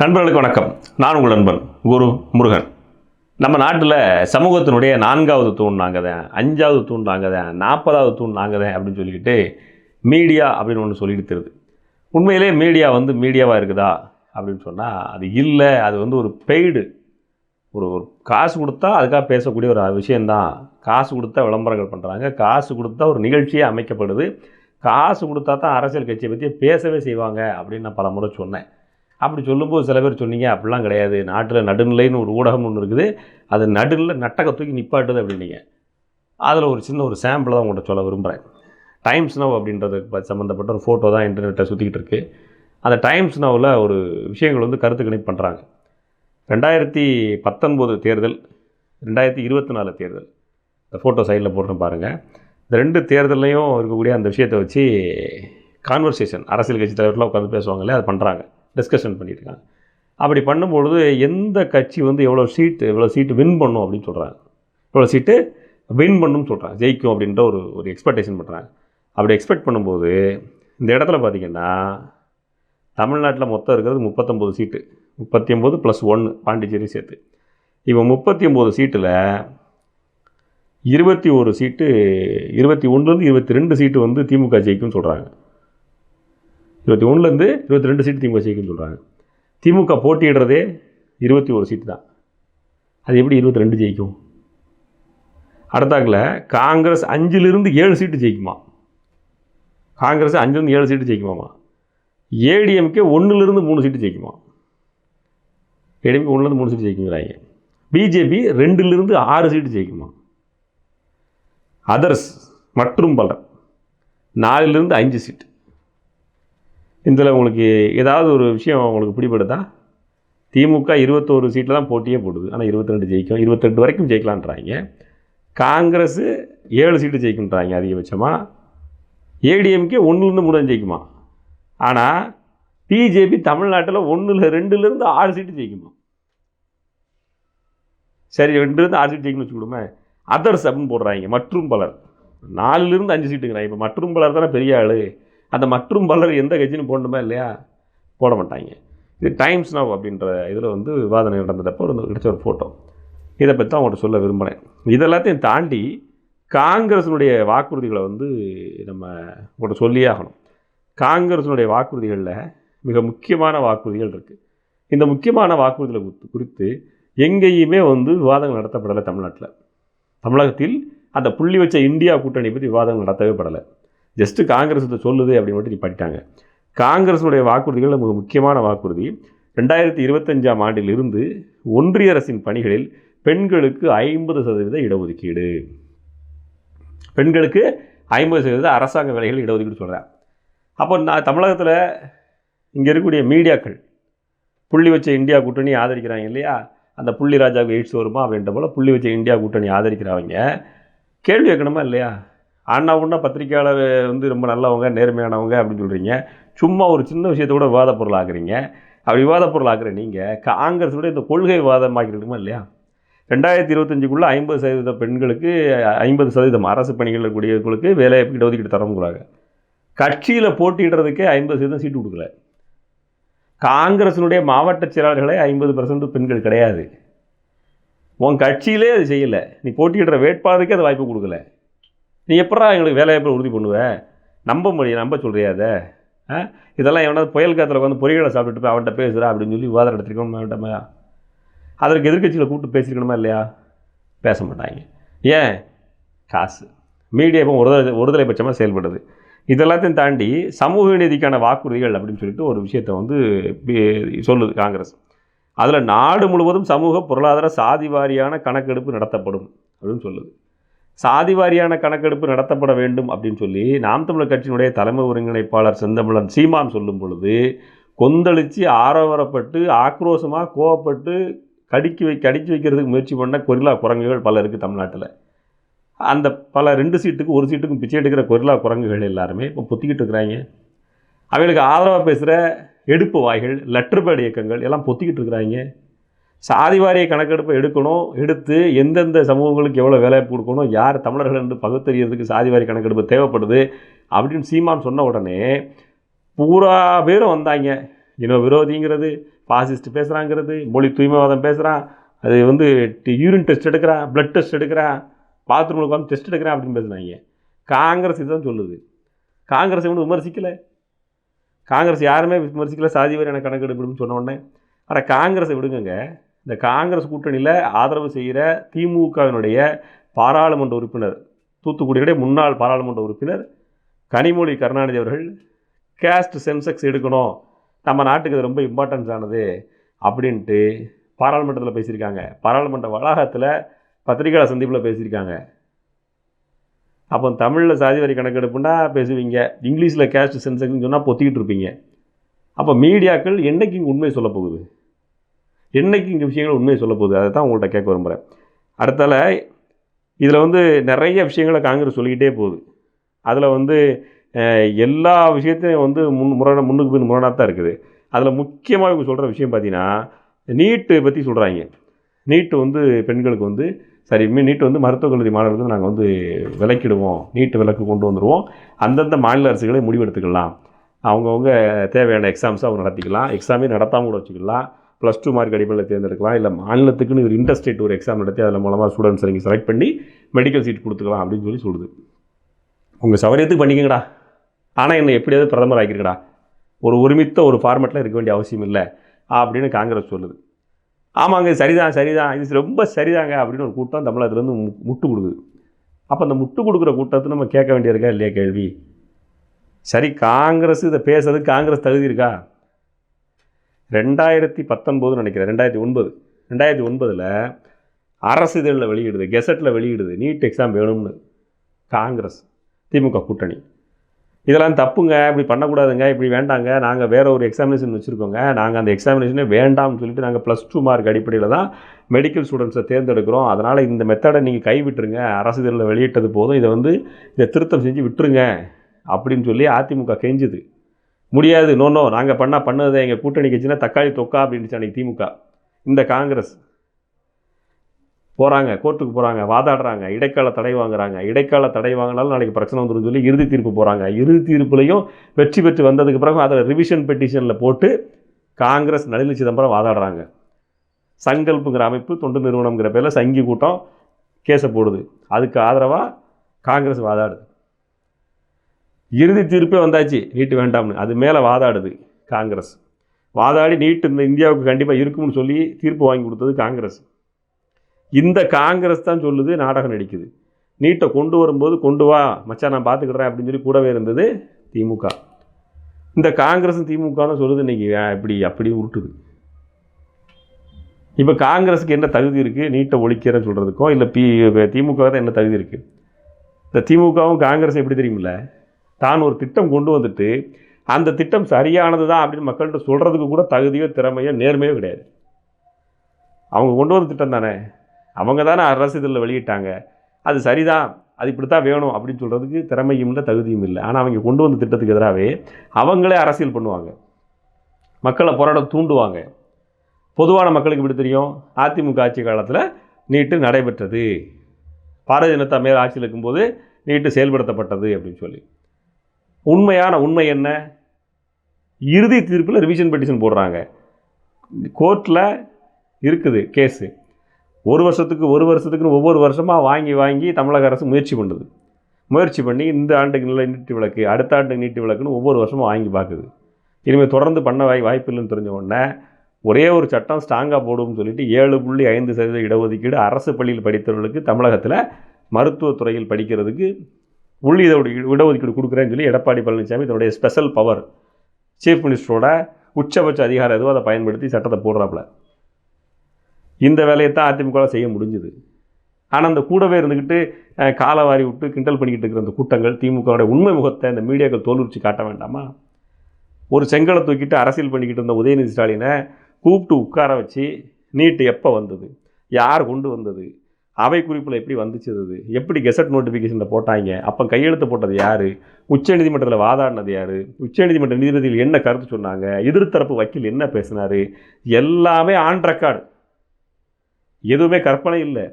நண்பர்களுக்கு வணக்கம். நான் உங்கள் நண்பன் குரு முருகன். நம்ம நாட்டில் சமூகத்தினுடைய நான்காவது தூண் நாங்கள் தான் அஞ்சாவது தூண் நாங்கள் தான் நாற்பதாவது தூண் நாங்கள் தான் அப்படின்னு சொல்லிக்கிட்டு மீடியா அப்படின்னு ஒன்று சொல்லிட்டு தருது உண்மையிலே மீடியா வந்து மீடியாவாக இருக்குதா அப்படின்னு சொன்னால் அது இல்லை. அது வந்து ஒரு பெய்டு. ஒரு ஒரு காசு கொடுத்தா அதுக்காக பேசக்கூடிய ஒரு விஷயந்தான் காசு கொடுத்தா விளம்பரங்கள் பண்ணுறாங்க காசு கொடுத்தா ஒரு நிகழ்ச்சியே அமைக்கப்படுது. காசு கொடுத்தா தான் அரசியல் கட்சியை பற்றி பேசவே செய்வாங்க அப்படின்னு நான் பல முறை சொன்னேன். அப்படி சொல்லும்போது சில பேர் சொன்னீங்க அப்படிலாம் கிடையாது. நாட்டில் நடுநிலைன்னு ஒரு ஊடகம் ஒன்று இருக்குது. அது நடுநிலை நட்டக தூக்கி நிப்பாட்டுது அப்படின்னீங்க. அதில் ஒரு சின்ன ஒரு சாம்பிள் தான் உங்கள்கிட்ட சொல்ல விரும்புகிறேன் டைம்ஸ் நவ் அப்படின்றது சம்மந்தப்பட்ட ஒரு ஃபோட்டோ தான் இன்டர்நெட்டை சுற்றிக்கிட்டு இருக்கு. அந்த டைம்ஸ் நவ்வில் ஒரு விஷயங்கள் வந்து கருத்து கணிப்பு பண்ணுறாங்க ரெண்டாயிரத்தி பத்தொன்பது தேர்தல் ரெண்டாயிரத்தி இருபத்தி நாலு தேர்தல். இந்த ஃபோட்டோ சைடில் போட்டு பாருங்கள் இந்த ரெண்டு தேர்தல்லையும் இருக்கக்கூடிய அந்த விஷயத்தை வச்சு கான்வர்சேஷன் அரசியல் கட்சி தலைவர்களாக உட்காந்து பேசுவாங்களே அது பண்ணுறாங்க டிஸ்கஷன் பண்ணியிருக்காங்க அப்படி பண்ணும்பொழுது எந்த கட்சி வந்து எவ்வளோ சீட்டு எவ்வளோ சீட்டு வின் பண்ணும் அப்படின்னு சொல்கிறாங்க எவ்வளோ சீட்டு வின் பண்ணும்னு சொல்கிறாங்க ஜெயிக்கும் அப்படின்ற ஒரு ஒரு எக்ஸ்பெக்டேஷன் பண்ணுறாங்க அப்படி எக்ஸ்பெக்ட் பண்ணும்போது இந்த இடத்துல பார்த்திங்கன்னா தமிழ்நாட்டில் மொத்தம் இருக்கிறது முப்பத்தொம்போது சீட்டு முப்பத்தி ஒம்பது ப்ளஸ் ஒன்று பாண்டிச்சேரி சேர்த்து. இப்போ முப்பத்தி ஒம்பது சீட்டில் இருபத்தி ஒரு சீட்டு இருபத்தி ஒன்றுலேருந்து இருபத்தி ரெண்டு சீட்டு வந்து திமுக ஜெயிக்கும்னு சொல்கிறாங்க இருபத்தி ஒன்றுலேருந்து இருபத்தி ரெண்டு சீட்டு திமுக ஜெயிக்கும்னு சொல்கிறாங்க திமுக போட்டியிடுறதே இருபத்தி ஒரு சீட்டு தான். அது எப்படி இருபத்தி ரெண்டு ஜெயிக்கும்? அடுத்தாக்கில் காங்கிரஸ் அஞ்சிலிருந்து ஏழு சீட்டு ஜெயிக்குமா? காங்கிரஸ் அஞ்சிலிருந்து ஏழு சீட்டு ஜெயிக்குமாமா? ஏடிஎம்கே ஒன்றுலேருந்து மூணு சீட்டு ஜெயிக்குமா? ஏடிஎம்கே ஒன்றுலேருந்து மூணு சீட்டு ஜெயிக்குங்கிறாங்க. பிஜேபி ரெண்டுலேருந்து ஆறு சீட்டு ஜெயிக்குமா? அதர்ஸ் மற்றும் பலர் நாலுலேருந்து அஞ்சு சீட்டு இதில் உங்களுக்கு ஏதாவது ஒரு விஷயம் உங்களுக்கு பிடிபடுதா? திமுக இருபத்தோரு சீட்டில் தான் போட்டியே போடுது. ஆனால் இருபத்திரெண்டு ஜெயிக்கும். இருபத்தெட்டு வரைக்கும் ஜெயிக்கலான்றாங்க. காங்கிரஸ் ஏழு சீட்டு ஜெயிக்கின்றாங்க அதிகபட்சமாக ஏடிஎம்கே ஒன்றுலேருந்து மூணு ஜெயிக்குமா? ஆனால் பிஜேபி தமிழ்நாட்டில் ஒன்றில் ரெண்டுலேருந்து ஆறு சீட்டு ஜெயிக்குமா? சரி ரெண்டுலேருந்து ஆறு சீட்டு ஜெயிக்கணும்னு வச்சுக்கிடுமே. அதர்ஸ் அப்படின்னு போடுறாங்க. மற்றும் பலர். நாலுலேருந்து அஞ்சு சீட்டுங்கிறாங்க. இப்போ மற்றும் பலர் தானே பெரிய ஆள். அந்த மற்றும் பலர் எந்த கட்சின்னு போடணுமா இல்லையா? போட மாட்டாங்க. இது டைம்ஸ் நவ் அப்படின்ற இதில் வந்து விவாதம் நடந்ததப்போ ஒரு கிடைச்ச ஒரு ஃபோட்டோ இதை பற்றி தான் அவங்கள்ட்ட சொல்ல விரும்பினேன் இதெல்லாத்தையும் தாண்டி காங்கிரஸினுடைய வாக்குறுதிகளை வந்து நம்ம உங்கள்கிட்ட சொல்லியே ஆகணும். காங்கிரஸினுடைய வாக்குறுதிகளில் மிக முக்கியமான வாக்குறுதிகள் இருக்குது இந்த முக்கியமான வாக்குறுதிகளை குறித்து குறித்து எங்கேயுமே வந்து விவாதங்கள் நடத்தப்படலை தமிழ்நாட்டில். தமிழகத்தில் அந்த புள்ளி வச்ச இந்தியா கூட்டணி பற்றி விவாதங்கள் நடத்தவே படலை. ஜஸ்ட்டு காங்கிரஸ் இதை சொல்லுது அப்படின்னு மட்டும் நீ பண்ணிட்டாங்க காங்கிரஸுடைய வாக்குறுதிகள் மிக முக்கியமான வாக்குறுதி. ரெண்டாயிரத்தி இருபத்தஞ்சாம் ஆண்டிலிருந்து ஒன்றிய அரசின் பணிகளில் பெண்களுக்கு ஐம்பது சதவீத இடஒதுக்கீடு. பெண்களுக்கு ஐம்பது சதவீத அரசாங்க வேலைகள் இடஒதுக்கீடு சொல்கிறேன் அப்போ நான் தமிழகத்தில் இங்கே இருக்கக்கூடிய மீடியாக்கள் புள்ளி வச்ச இந்தியா கூட்டணி ஆதரிக்கிறாங்க இல்லையா? அந்த புள்ளி ராஜாவுக்கு எய்ட்ஸ் வருமா அப்படின்ற போல் புள்ளி வச்ச இந்தியா கூட்டணி ஆதரிக்கிறவங்க கேள்வி வைக்கணுமா இல்லையா? அண்ணா உண்ணா பத்திரிக்கையாளர் வந்து ரொம்ப நல்லவங்க நேர்மையானவங்க அப்படின்னு சொல்கிறீங்க சும்மா ஒரு சின்ன விஷயத்த கூட விவாத பொருள் ஆக்குறீங்க. அப்படி விவாத பொருள் ஆக்குற நீங்கள் காங்கிரஸோட இந்த கொள்கை விவாதமாக்கிருக்குமா இல்லையா? ரெண்டாயிரத்தி இருபத்தஞ்சுக்குள்ளே ஐம்பது சதவீத பெண்களுக்கு ஐம்பது சதவீதம் அரசு பணிகள் இருக்கக்கூடியவர்களுக்கு வேலை இடஒதுக்கீடு தரமுங்கிறாங்க கட்சியில் போட்டிடுறதுக்கே ஐம்பது சதவீதம் சீட்டு கொடுக்கல. காங்கிரஸினுடைய மாவட்ட செயலாளர்களே ஐம்பது பர்சன்ட் பெண்கள் கிடையாது. உன் கட்சியிலே அது செய்யலை. நீ போட்டியிடுற வேட்பாளருக்கே அது வாய்ப்பு கொடுக்கல. நீ எப்படா எங்களுக்கு வேலைவாய்ப்பை உறுதி பண்ணுவ? நம்ப முடியும் நம்ப சொல்கிறியா அதை ஆ? இதெல்லாம் எவனாவது புயல் காத்தில் உட்காந்து பொறிகளை சாப்பிட்டுட்டு போய் அவன்கிட்ட பேசுகிறா அப்படின்னு சொல்லி விவாதம் நடத்திருக்கணும் அவன்கிட்ட அதற்கு எதிர்கட்சிகளை கூப்பிட்டு பேசியிருக்கணுமா இல்லையா? பேச மாட்டாங்க. ஏன்? காசு. மீடியா இப்போ ஒருதலை ஒருதலை பட்சமாக செயல்படுது. இதெல்லாத்தையும் தாண்டி சமூக நீதிக்கான வாக்குறுதிகள் அப்படின்னு சொல்லிட்டு ஒரு விஷயத்தை வந்து சொல்லுது காங்கிரஸ். அதில் நாடு முழுவதும் சமூக பொருளாதார சாதி வாரியான கணக்கெடுப்பு நடத்தப்படும் அப்படின்னு சொல்லுது. சாதி வாரியான கணக்கெடுப்பு நடத்தப்பட வேண்டும் அப்படின்னு சொல்லி நாம் தமிழர் கட்சியினுடைய தலைமை ஒருங்கிணைப்பாளர் செந்தமிழன் சீமான் சொல்லும் பொழுது கொந்தளித்து ஆரவரப்பட்டு ஆக்ரோஷமாக கோவப்பட்டு கடிக்கி வை கடிச்சு வைக்கிறதுக்கு முயற்சி பண்ண கொரில்லா குரங்குகள் பல இருக்குது தமிழ்நாட்டில். அந்த பல ரெண்டு சீட்டுக்கு ஒரு சீட்டுக்கும் பிச்சை எடுக்கிற கொரில்லா குரங்குகள் எல்லாருமே இப்போ பொத்திக்கிட்டு இருக்கிறாங்க. அவங்களுக்கு ஆதரவாக பேசுகிற எடுப்பு வாய்கள் லெட்டர் பேட் இயக்கங்கள் எல்லாம் பொத்திக்கிட்டு இருக்கிறாங்க. சாதி வாரிய கணக்கெடுப்பை எடுக்கணும் எடுத்து எந்தெந்த சமூகங்களுக்கு எவ்வளோ வேலை கொடுக்கணும் யார் தமிழர்கள் என்று பகுத்தறியறதுக்கு சாதி வாரி கணக்கெடுப்பு தேவைப்படுது அப்படின்னு சீமான் சொன்ன உடனே பூரா பேரும் வந்தாங்க. இன விரோதிங்கிறது பாசிஸ்ட் பேசுகிறாங்கிறது மொழி தூய்மைவாதம் பேசுகிறான் அது வந்து யூரின் டெஸ்ட் எடுக்கிறான் ப்ளட் டெஸ்ட் எடுக்கிறான் பாத்ரூமில் உட்காந்து டெஸ்ட் எடுக்கிறேன் அப்படின்னு பேசுனாங்க காங்கிரஸ் இதுதான் சொல்லுது. காங்கிரஸ் ஒன்றும் விமர்சிக்கலை. காங்கிரஸ் யாருமே விமர்சிக்கலை சாதி வரையான கணக்கெடுப்புன்னு சொன்ன உடனே. ஆனால் காங்கிரஸை விடுங்கங்க. இந்த காங்கிரஸ் கூட்டணியில் ஆதரவு செய்கிற திமுகவினுடைய பாராளுமன்ற உறுப்பினர் தூத்துக்குடியுடைய முன்னாள் பாராளுமன்ற உறுப்பினர் கனிமொழி கருணாநிதி அவர்கள் கேஸ்ட் சென்செக்ஸ் எடுக்கணும் நம்ம நாட்டுக்கு இது ரொம்ப இம்பார்ட்டன்ஸ் ஆனது அப்படின்ட்டு பாராளுமன்றத்தில் பேசியிருக்காங்க. பாராளுமன்ற வளாகத்தில் பத்திரிகையாளர் சந்திப்பில் பேசியிருக்காங்க. அப்போ தமிழில் சாதி வரி கணக்கெடுப்புன்னா பேசுவீங்க இங்கிலீஷில் கேஸ்ட் சென்செக்ஸ்னு சொன்னால் பொத்திக்கிட்டு இருப்பீங்க. அப்போ மீடியாக்கள் என்னைக்கு உண்மை சொல்ல போகுது? என்னைக்கு இங்கே விஷயங்கள் உண்மையை சொல்ல போகுது அதை தான் உங்கள்கிட்ட கேட்க விரும்புகிறேன் அடுத்தால இதில் வந்து நிறைய விஷயங்களை காங்கிரஸ் சொல்லிக்கிட்டே போகுது. அதில் வந்து எல்லா விஷயத்தையும் வந்து முன் முரண முன்னுக்கு பின் முரணாக தான் இருக்குது. அதில் முக்கியமாக இவங்க சொல்கிற விஷயம் பார்த்தீங்கன்னா நீட்டு பற்றி சொல்கிறாங்க நீட்டு வந்து பெண்களுக்கு வந்து சரி இனிமேல் நீட்டு வந்து மருத்துவக் கல்லூரி மாணவர்களுக்கு நாங்கள் வந்து விலக்கிடுவோம். நீட்டு விலக்கு கொண்டு வந்துடுவோம் அந்தந்த மாநில அரசுகளே முடிவெடுத்துக்கலாம். அவங்கவுங்க தேவையான எக்ஸாம்ஸை அவங்க நடத்திக்கலாம். எக்ஸாமே நடத்தாமல் கூட வச்சுக்கலாம். ப்ளஸ் டூ மார்க் அடிப்படையில் தேர்ந்தெடுக்கலாம். இல்லை மாநிலத்துக்குன்னு ஒரு இன்டர்ஸ்டேட் ஒரு எக்ஸாம் நடத்தி அதில் மூலமாக ஸ்டூடெண்ட்ஸ் நீங்கள் செலக்ட் பண்ணி மெடிக்கல் சீட் கொடுத்துக்கலாம் அப்படின்னு சொல்லி சொல்லுது. உங்கள் சௌகரியத்துக்கு பண்ணிக்கங்கடா. ஆனால் என்னை எப்படியாவது பிரதமர் ஆகிருக்கடா ஒரு ஒருமித்த ஒரு ஃபார்மேட்டில் இருக்க வேண்டிய அவசியம் இல்லை அப்படின்னு காங்கிரஸ் சொல்லுது. ஆமாங்க சரிதான் சரிதான். இது ரொம்ப சரிதாங்க அப்படின்னு ஒரு கூட்டம் தமிழகத்துலேருந்து மு- முட்டு கொடுக்குது. அப்போ அந்த முட்டு கொடுக்குற கூட்டத்தை நம்ம கேட்க வேண்டியிருக்கா இல்லையா கேள்வி? சரி காங்கிரஸ் இதை பேசுறதுக்கு காங்கிரஸ் தகுதி இருக்கா? ரெண்டாயிரத்தி பத்தொன்பதுன்னு நினைக்கிறேன். ரெண்டாயிரத்தி ஒன்பது. ரெண்டாயிரத்தி ஒன்பதில் அரசு இதழில் வெளியிடுது கெசட்டில் வெளியிடுது நீட் எக்ஸாம் வேணும்னு. காங்கிரஸ் திமுக கூட்டணி. இதெல்லாம் தப்புங்க இப்படி பண்ணக்கூடாதுங்க இப்படி வேண்டாங்க நாங்கள் வேற ஒரு எக்ஸாமினேஷன் வச்சுருக்கோங்க நாங்கள் அந்த எக்ஸாமினேஷனே வேண்டாம்னு சொல்லிட்டு நாங்கள் ப்ளஸ் டூ மார்க் அடிப்படையில் தான் மெடிக்கல் ஸ்டூடெண்ட்ஸை தேர்ந்தெடுக்கிறோம். அதனால் இந்த மெத்தடை நீங்கள் கைவிட்டுருங்க அரசு இதழில் வெளியிட்டது போதும். இதை வந்து இதை திருத்தம் செஞ்சு விட்டுருங்க அப்படின்னு சொல்லி அதிமுக கெஞ்சுது. முடியாது. நோ நோ நாங்கள் பண்ணால் பண்ணது எங்கள் கூட்டணி கட்சினா தக்காளி தொக்கா அப்படின்னு அன்றைக்கி திமுக. இந்த காங்கிரஸ். போகிறாங்க கோர்ட்டுக்கு போகிறாங்க வாதாடுறாங்க இடைக்கால தடை வாங்குறாங்க. இடைக்கால தடை வாங்கினாலும் நாளைக்கு பிரச்சனை வந்துடும் சொல்லி இறுதி தீர்ப்பு போகிறாங்க இறுதி தீர்ப்புலையும் வெற்றி பெற்று வந்ததுக்கு பிறகு அதில் ரிவிஷன் பெட்டிஷனில் போட்டு காங்கிரஸ் நளினி சிதம்பரம் வாதாடுறாங்க. சங்கல்ப்புங்கிற அமைப்பு தொண்டு நிறுவனங்கிற பேரில் சங்கி கூட்டம் கேஸை போடுது. அதுக்கு ஆதரவாக காங்கிரஸ் வாதாடுது. இறுதி தீர்ப்பே வந்தாச்சு. நீட்டு வேண்டாம்னு. அது மேலே வாதாடுது காங்கிரஸ். வாதாடி நீட்டு இந்த இந்தியாவுக்கு கண்டிப்பாக இருக்கும்னு சொல்லி தீர்ப்பு வாங்கி கொடுத்தது காங்கிரஸ். இந்த காங்கிரஸ் தான் சொல்லுது நாடகம் நடிக்குது. நீட்டை கொண்டு வரும்போது கொண்டு வா மச்சான் நான் பார்த்துக்கிடுறேன் அப்படின்னு சொல்லி கூடவே இருந்தது திமுக. இந்த காங்கிரஸும் திமுக தான் சொல்லுது இன்னைக்கு இப்படி அப்படி உருட்டுது. இப்போ காங்கிரஸுக்கு என்ன தகுதி இருக்குது நீட்டை ஒழிக்கிறேன்னு சொல்கிறதுக்கோ இல்லை பி திமுக தான் என்ன தகுதி இருக்குது இந்த திமுகவும் காங்கிரஸ் எப்படி தெரியுமில்ல? தான் ஒரு திட்டம் கொண்டு வந்துட்டு அந்த திட்டம் சரியானது தான் அப்படின்னு மக்கள்கிட்ட சொல்கிறதுக்கு கூட தகுதியோ திறமையோ நேர்மையோ கிடையாது. அவங்க கொண்டு வந்த திட்டம் தானே? அவங்க தானே அரசு இதில் வெளியிட்டாங்க. அது சரிதான். அது இப்படி தான் வேணும் அப்படின்னு சொல்கிறதுக்கு திறமையும் இல்லை தகுதியும் இல்லை. ஆனால் அவங்க கொண்டு வந்த திட்டத்துக்கு எதிராகவே அவங்களே அரசியல் பண்ணுவாங்க. மக்களை போராட தூண்டுவாங்க. பொதுவான மக்களுக்கு இப்படி தெரியும்? அதிமுக ஆட்சி காலத்தில் நீட்டு நடைபெற்றது. பாரதிய ஜனதா மேல் ஆட்சியில் இருக்கும்போது நீட்டு செயல்படுத்தப்பட்டது அப்படின்னு சொல்லி. உண்மையான உண்மை என்ன? இறுதி தீர்ப்பில் ரிவிஷன் பெட்டிஷன் போடுறாங்க. கோர்ட்டில் இருக்குது கேஸு ஒரு வருஷத்துக்கு ஒரு வருஷத்துக்குன்னு ஒவ்வொரு வருஷமாக வாங்கி வாங்கி தமிழக அரசு முயற்சி பண்ணுது. முயற்சி பண்ணி இந்த ஆண்டுக்கு நல்ல நீட்டு விளக்கு அடுத்த ஆண்டுக்கு நீட்டு விளக்குன்னு ஒவ்வொரு வருஷமும் வாங்கி பார்க்குது. இனிமேல் தொடர்ந்து பண்ண வாய் வாய்ப்பு இல்லைன்னு தெரிஞ்ச உடனே ஒரே ஒரு சட்டம் ஸ்ட்ராங்காக போடும்னு சொல்லிட்டு ஏழு புள்ளி ஐந்து சதவீத இடஒதுக்கீடு அரசு பள்ளியில் படித்தவர்களுக்கு தமிழகத்தில் மருத்துவத்துறையில் படிக்கிறதுக்கு உள் இட இடஒதுக்கீடு கொடுக்குறேன்னு சொல்லி எடப்பாடி பழனிசாமி தன்னுடைய ஸ்பெஷல் பவர் சீஃப் மினிஸ்டரோட உச்சபட்ச அதிகாரம் எதுவோ அதை பயன்படுத்தி சட்டத்தை போடுறாப்புல. இந்த வேலையை தான் அதிமுக செய்ய முடிஞ்சுது. ஆனால் அந்த கூடவே இருந்துக்கிட்டு காலை வாரி விட்டு கிண்டல் பண்ணிக்கிட்டு இருக்கிற அந்த கூட்டங்கள் திமுகவுடைய உண்மை முகத்தை இந்த மீடியாக்கள் தோல்விச்சு காட்ட வேண்டாமா? ஒரு செங்கலை தூக்கிட்டு அரசியல் பண்ணிக்கிட்டு இருந்த உதயநிதி ஸ்டாலினை கூப்பிட்டு உட்கார வச்சு நீட்டு எப்போ வந்தது? யார் கொண்டு வந்தது? அவை குறிப்பில் எப்படி வந்துச்சு அது? எப்படி கெசட் நோட்டிஃபிகேஷனில் போட்டாங்க? அப்போ கையெழுத்து போட்டது யார்? உச்சநீதிமன்றத்தில் வாதாடினது யார்? உச்சநீதிமன்ற நீதிபதிகள் என்ன கருத்து சொன்னாங்க? எதிர்த்தரப்பு வக்கீல் என்ன பேசினார்? எல்லாமே ஆன் ரெக்கார்டு எதுவுமே கற்பனை இல்லை.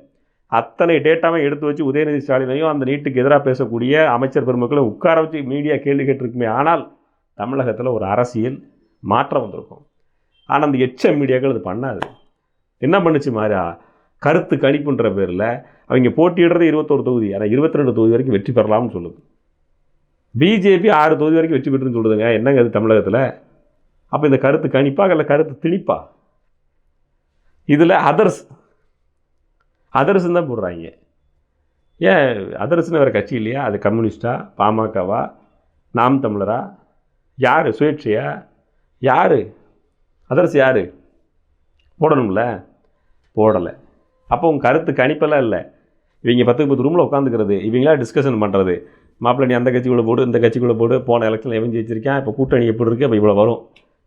அத்தனை டேட்டாவை எடுத்து வச்சு உதயநிதி ஸ்டாலினையும் அந்த நீட்டுக்கு எதிராக பேசக்கூடிய அமைச்சர் பெருமக்களை உட்கார வச்சு மீடியா கேள்வி கேட்டிருக்குமே. ஆனால் தமிழகத்தில் ஒரு அரசியல் மாற்றம் வந்திருக்கும். ஆனால் அந்த எச்ச மீடியாக்கள் அது பண்ணாது. என்ன பண்ணுச்சு மாறா? கருத்து கணிப்புன்ற பேரில் அவங்க போட்டியிடுறது இருபத்தோரு தொகுதி ஆனால் இருபத்தி ரெண்டு தொகுதி வரைக்கும் வெற்றி பெறலாம்னு சொல்லுது. பிஜேபி ஆறு தொகுதி வரைக்கும் வெற்றி பெற்றுன்னு சொல்லுதுங்க. என்னங்க அது தமிழகத்தில்? அப்போ இந்த கருத்து கணிப்பா இல்லை கருத்து திணிப்பா? இதில் அதர்ஸ் அதர்ஸ்ன்னு தான் போடுறாங்க. ஏன் அதர்ஸ்னு வேறு கட்சி இல்லையா? அது கம்யூனிஸ்டா பாமகவா நாம் தமிழரா? யார்? சுயேட்சையா? யார்? அதர்ஸ் யார்? போடணும்ல? போடலை. அப்போ உங்கள் கருத்து கணிப்பெல்லாம் இல்லை. இவங்க பத்துக்கு பத்து ரூமில் உட்காந்துக்கிறது இவங்களா டிஸ்கஷன் பண்ணுறது மாப்பிள்ளை நீ அந்த கட்சிக்குள்ளே போடு இந்த கட்சிக்குள்ளே போடு போன எலெக்ஷனில் எவன் ஜெயிச்சிருக்கேன் இப்போ கூட்டணி எப்படி இருக்குது அப்போ இவ்வளோ வரும்.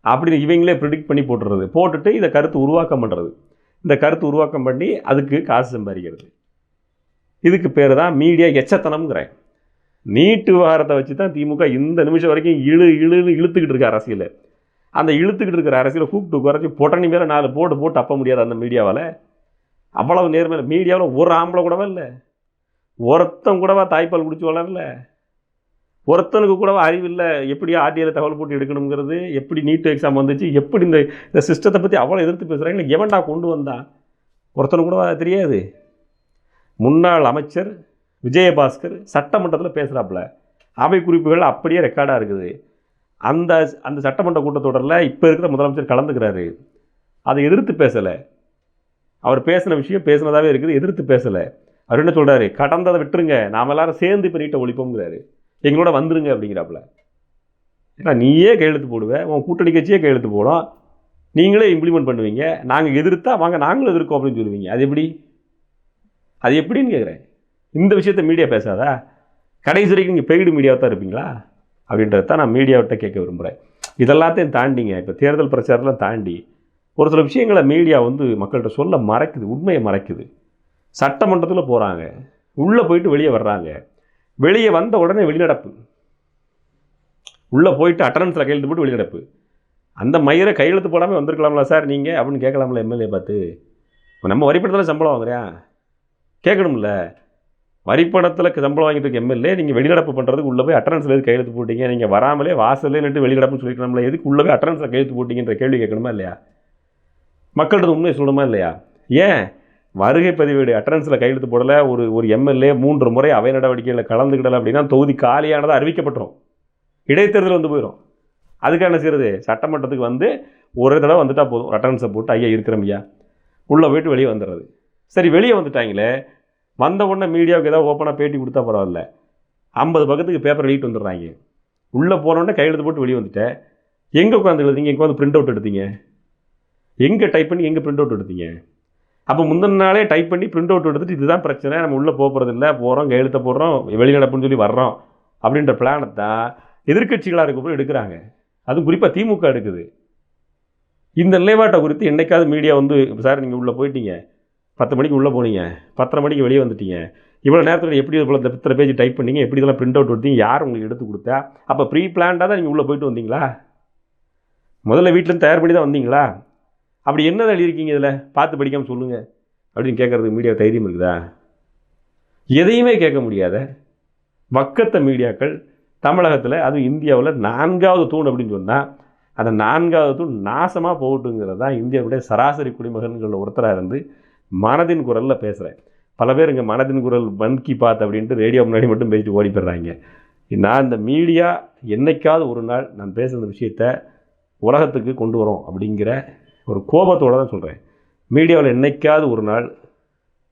அப்படின்னு இவங்களே ப்ரிடிக்ட் பண்ணி போட்டுறது. போட்டுட்டு இதை கருத்து உருவாக்கம் பண்ணுறது இந்த கருத்து உருவாக்கம் பண்ணி அதுக்கு காசு சம்பாதிக்கிறது. இதுக்கு பேர் தான் மீடியா எச்சத்தனம்ங்கிறேன் நீட்டு விவகாரத்தை வச்சு தான் திமுக இந்த நிமிஷம் வரைக்கும் இழு இழுன்னு இழுத்துக்கிட்டு இருக்க அரசியல். அந்த இழுத்துக்கிட்டு இருக்கிற அரசியலை கூப்பிட்டு குறைச்சி பொட்டணி மேலே நாலு போட்டு போட்டு அப்ப முடியாது அந்த மீடியாவால் அவ்வளவு நேர்மையில மீடியாவில் ஒரு ஆம்பளை கூடவா இல்லை? ஒருத்தன் கூடவா தாய்ப்பால் குடிச்சு வளரல? ஒருத்தனுக்கு கூடவா அறிவில்லை எப்படி ஆர்டிஐயில் தகவல் போட்டு எடுக்கணுங்கிறது? எப்படி நீட் எக்ஸாம் வந்துச்சு? எப்படி இந்த இந்த சிஸ்டத்தை பற்றி அவ்வளோ எதிர்த்து பேசுகிறாங்க எவன்டா கொண்டு வந்தான் ஒருத்தனுக்கு கூடவா தெரியாது. முன்னாள் அமைச்சர் விஜயபாஸ்கர் சட்டமன்றத்தில் பேசுகிறாப்புல அவை குறிப்புகள் அப்படியே ரெக்கார்டாக இருக்குது. அந்த அந்த சட்டமன்ற கூட்டத்தொடரில் இப்போ இருக்கிற முதலமைச்சர் கலந்துக்கிறாரு. அதை எதிர்த்து பேசலை. அவர் பேசின விஷயம் பேசினதாகவே இருக்குது எதிர்த்து பேசலை. அவர் என்ன சொல்கிறாரு கடந்ததை விட்டுருங்க நாம் எல்லாரும் சேர்ந்து இப்போ நீட்டை ஒழிப்போங்கிறாரு எங்களோட வந்துருங்க அப்படிங்கிறாப்புல. ஏன்னா நீயே கையெழுத்து போடுவேன் உன் கூட்டணி கட்சியே கையெழுத்து போடும். நீங்களே இம்ப்ளிமெண்ட் பண்ணுவீங்க. நாங்கள் எதிர்த்தா வாங்க நாங்களும் எதிர்க்கோம் அப்படின்னு சொல்லுவீங்க. அது எப்படி? அது எப்படின்னு கேட்குறேன் இந்த விஷயத்த மீடியா பேசாதா. கடைசி வரைக்கும் நீங்கள் பெய்டு மீடியாவை தான் இருப்பீங்களா? அப்படின்றத தான் நான் மீடியாவிட்ட கேட்க விரும்புகிறேன் இதெல்லாத்தையும் தாண்டிங்க. இப்போ தேர்தல் பிரச்சாரத்தில் தாண்டி ஒரு சில விஷயங்களை மீடியா வந்து மக்கள்கிட்ட சொல்ல மறைக்குது உண்மையை மறைக்குது. சட்டமன்றத்தில் போகிறாங்க உள்ளே போயிட்டு வெளியே வர்றாங்க. வெளியே வந்த உடனே வெளிநடப்பு. உள்ளே போயிட்டு அட்டண்டன்ஸில் கையெழுத்து போட்டு வெளிநடப்பு. அந்த மயிரை கையெழுத்து போடாமல் வந்திருக்கலாம்ல சார் நீங்கள் அப்படின்னு கேட்கலாம்ல எம்எல்ஏ பார்த்து. நம்ம வரிப்படத்தில் சம்பளம் வாங்குறியா? கேட்கணும்ல. வரிப்படத்தில் சம்பளம் வாங்கிட்டு இருக்க எம்எல்ஏ நீங்கள் வெளிநடப்பு பண்ணுறதுக்கு உள்ளே போய் அட்டண்டன்ஸில் எதுக்கு கையெழுத்து போட்டீங்க? நீங்கள் வராமலே வாசல்லே நின்று வெளிநடப்புன்னு சொல்லிக்கலாம்ல எதுக்கு உள்ளே போய் அட்டண்டன்ஸில் கையெழுத்து போட்டிங்கன்ற கேள்வி கேட்கணுமா இல்லையா? மக்கள்கிட்ட உண்மையை சொல்லணுமா இல்லையா? ஏன்? வருகை பதிவேடு அட்டண்டன்ஸில் கையெழுத்து போடலை ஒரு ஒரு எம்எல்ஏ மூன்று முறை அவை நடவடிக்கைகளில் கலந்துக்கிடலை அப்படின்னா தொகுதி காலியானதாக அறிவிக்கப்பட்டுரும். இடைத்தேர்தல் வந்து போயிடும் அதுக்கு என்ன செய்யறது? சட்டமன்றத்துக்கு வந்து ஒரு தடவை வந்துட்டால் போதும். அட்டண்டன்ஸை போட்டு ஐயா இருக்கிறோம் ஐயா. உள்ளே போயிட்டு வெளியே வந்துடுறது. சரி வெளியே வந்துட்டாங்களே. வந்த உடனே மீடியாவுக்கு ஏதாவது ஓப்பனாக பேட்டி கொடுத்தா பரவாயில்ல. ஐம்பது பக்கத்துக்கு பேப்பர் எழுதிட்டு வந்துடுறாங்க. உள்ளே போனோடனே கையெழுத்து போட்டு வெளியே வந்துட்டேன் எங்கே உட்காந்து எழுதுங்க எங்கே வந்து பிரிண்ட் அவுட் எடுத்தீங்க? எங்கே டைப் பண்ணி எங்கே பிரிண்ட் அவுட் எடுத்தீங்க? அப்போ முந்தின நாளே டைப் பண்ணி பிரிண்ட் அவுட் எடுத்துட்டு இதுதான் பிரச்சனை நம்ம உள்ளே போகிறது இல்லை போகிறோம் கையெழுத்த போடுறோம் வெளிநடப்புன்னு சொல்லி வர்றோம் அப்படின்ற பிளானை தான் எதிர்க்கட்சிகளாக இருக்கப்போ எடுக்கிறாங்க. அதுவும் குறிப்பாக திமுக எடுக்குது. இந்த நிலைப்பாட்டை குறித்து என்றைக்காவது மீடியா வந்து சார் நீங்கள் உள்ளே போயிட்டீங்க. பத்து மணிக்கு உள்ளே போனீங்க. பத்தரை மணிக்கு வெளியே வந்துட்டீங்க. இவ்வளோ நேரத்தில் எப்படி இவ்வளோ இத்தனை பேஜ் டைப் பண்ணீங்க? எப்படி இதெல்லாம் பிரிண்ட் அவுட் எடுத்தீங்க? யார் உங்களுக்கு எடுத்து கொடுத்தா? அப்போ ப்ரீ பிளான்டாக தான் நீங்கள் உள்ளே போயிட்டு வந்தீங்களா? முதல்ல வீட்டிலேருந்து தயார் பண்ணி தான் வந்தீங்களா? அப்படி என்ன எழுதியிருக்கீங்க இதில்? பார்த்து படிக்காமல் சொல்லுங்கள் அப்படின்னு கேட்குறதுக்கு மீடியா தைரியம் இருக்குதா? எதையுமே கேட்க முடியாத வக்கத்த மீடியாக்கள் தமிழகத்தில் அதுவும் இந்தியாவில் நான்காவது தூண் அப்படின்னு சொன்னால் அந்த நான்காவது தூண் நாசமாக போகட்டுங்கிறது தான் இந்தியாவுடைய சராசரி குடிமகன்களில் ஒருத்தராக இருந்து மனதின் குரலில் பேசுகிறேன் பல பேர் இங்கே மனதின் குரல் மன் கி பாத் அப்படின்ட்டு ரேடியோ முன்னாடி மட்டும் பேசிட்டு ஓடி போயிடுறாங்க. நான் இந்த மீடியா என்னைக்காவது ஒரு நாள் நான் பேசுகிற விஷயத்த உலகத்துக்கு கொண்டு வரோம் அப்படிங்கிற ஒரு கோபத்தோடு தான் சொல்கிறேன் மீடியாவில் என்னைக்காவது ஒரு நாள்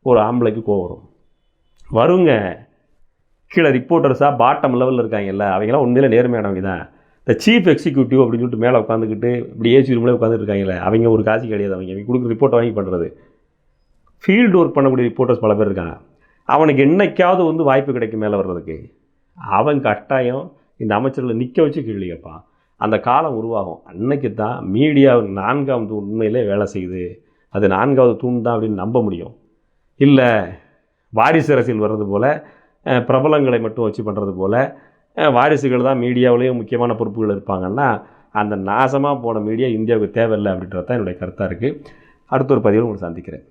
ஒரு ஆம்பளைக்கு கோபம் வரும். வருங்க. கீழே ரிப்போர்ட்டர்ஸாக பாட்டம் லெவலில் இருக்காங்கல்ல அவங்களாம் உண்மையிலே நேர்மையானவங்க தான். இந்த சீஃப் எக்ஸிக்யூட்டிவ் அப்படின்னு சொல்லிட்டு மேலே உட்காந்துக்கிட்டு இப்படி ஏசி ரூம்லேயே உட்காந்துட்டு அவங்க ஒரு காசு கிடையாது அவங்க. அவங்க கொடுக்குற ரிப்போர்ட் வாங்கி பண்ணுறது ஃபீல்டு ஒர்க் பண்ணக்கூடிய ரிப்போர்ட்டர்ஸ் பல பேர் இருக்காங்க. அவனுக்கு என்னைக்காவது வந்து வாய்ப்பு கிடைக்கும் மேலே வர்றதுக்கு. அவன் கட்டாயம் இந்த அமைச்சர்களை நிற்க வச்சு கேள்வி கேட்பான் அந்த காலம் உருவாகும். அன்னைக்கு தான் மீடியா நான்காம் தூண் உண்மையிலே வேலை செய்யுது. அது நான்காவது தூண் தான் அப்படின்னு நம்ப முடியும். இல்லை வாரிசு அரசியல் வர்றது போல் பிரபலங்களை மட்டும் வச்சு பண்ணுறது போல் வாரிசுகள் தான் மீடியாவிலேயும் முக்கியமான பொறுப்புகள் இருப்பாங்கன்னா அந்த நாசமாக போன மீடியா இந்தியாவுக்கு தேவையில்லை அப்படின்றது தான் என்னுடைய கருத்தாக இருக்குது அடுத்த ஒரு பதிவில் உங்களை சந்திக்கிறேன்.